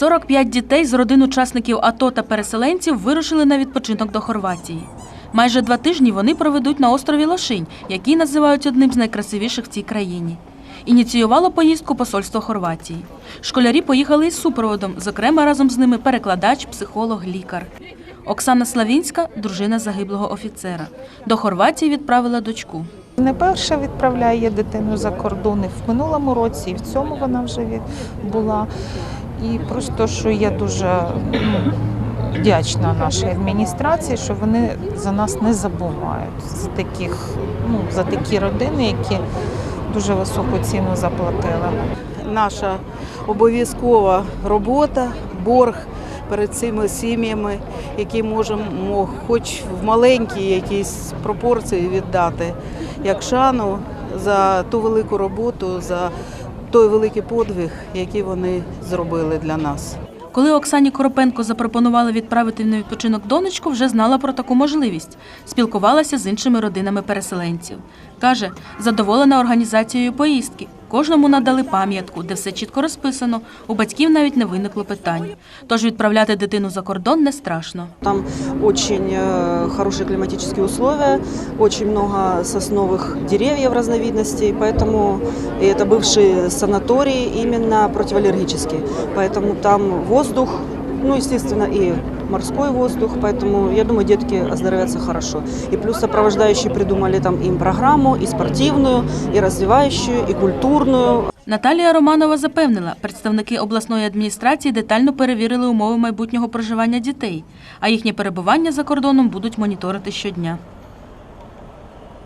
45 дітей з родин учасників АТО та переселенців вирушили на відпочинок до Хорватії. Майже два тижні вони проведуть на острові Лошинь, який називають одним з найкрасивіших в цій країні. Ініціювало поїздку посольство Хорватії. Школярі поїхали із супроводом, зокрема разом з ними перекладач, психолог, лікар. Оксана Славінська дружина загиблого офіцера. До Хорватії відправила дочку. Не перша відправляє дитину за кордон. В минулому році, і в цьому вона вже була. І просто що я дуже ну, вдячна нашій адміністрації, що вони за нас не забувають за таких, ну, за такі родини, які дуже високу ціну заплатили. наша обов'язкова робота, борг перед цими сім'ями, які можемо хоч в маленькій якійсь пропорції віддати, як шану за ту велику роботу, за той великий подвиг, який вони зробили для нас. Коли Оксані Коропенко запропонували відправити на відпочинок донечку, вже знала про таку можливість. Спілкувалася з іншими родинами переселенців. Каже, задоволена організацією поїздки. Кожному надали пам'ятку, де все чітко розписано. У батьків навіть не виникло питань. Тож відправляти дитину за кордон не страшно. Там очень э, хорошие климатические условия, очень много сосновых деревьев разновидностей, поэтому и это бывший санаторий именно противоаллергический. Поэтому там воздух, ну, естественно, и морской воздух, поэтому я думаю, детки оздоровятся хорошо. И плюс сопровождающие придумали там им программу и спортивную, и развивающую, и культурную, Наталія Романова запевнила, представники обласної адміністрації детально перевірили умови майбутнього проживання дітей, а їхнє перебування за кордоном будуть моніторити щодня.